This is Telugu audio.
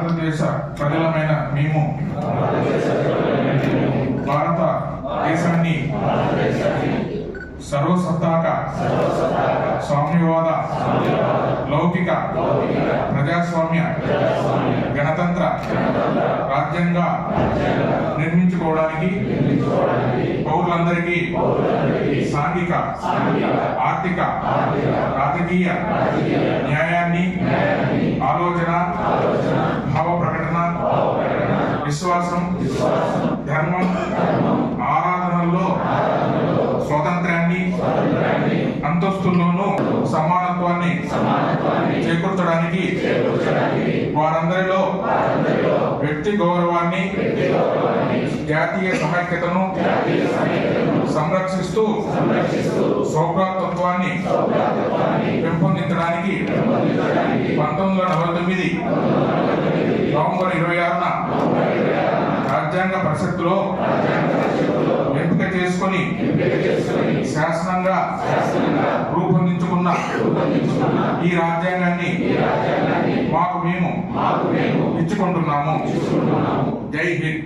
భారతదేశ ప్రజలమైన మేము. భారత దేశాన్ని సర్వసత్తాక స్వామ్యవాద లౌకిక ప్రజాస్వామ్య గణతంత్ర రాజ్యంగా నిర్మించుకోవడానికి పౌరులందరికీ సాంఘిక ఆర్థిక రాజకీయ న్యాయాన్ని ఆలోచన విశ్వాసం ధర్మం ఆరాధనల్లో స్వాతంత్రాన్ని అంతస్తుల్లోనూ సమానత్వాన్ని చేకూర్చడానికి వారందరిలో వ్యక్తి గౌరవాన్ని జాతీయ సమైక్యతను సంరక్షిస్తూ సౌభ్రాతత్వాన్ని పెంపొందించడానికి పంతొమ్మిది వందల నలభై తొమ్మిది నవంబర్ ఇరవై ఆరున రాజ్యాంగ పరిషత్తులో ఎంపిక చేసుకొని శాసనంగా రూపొందించుకున్న ఈ రాజ్యాంగాన్ని మాకు మేము ఇచ్చుకుంటున్నాము. జై హింద్.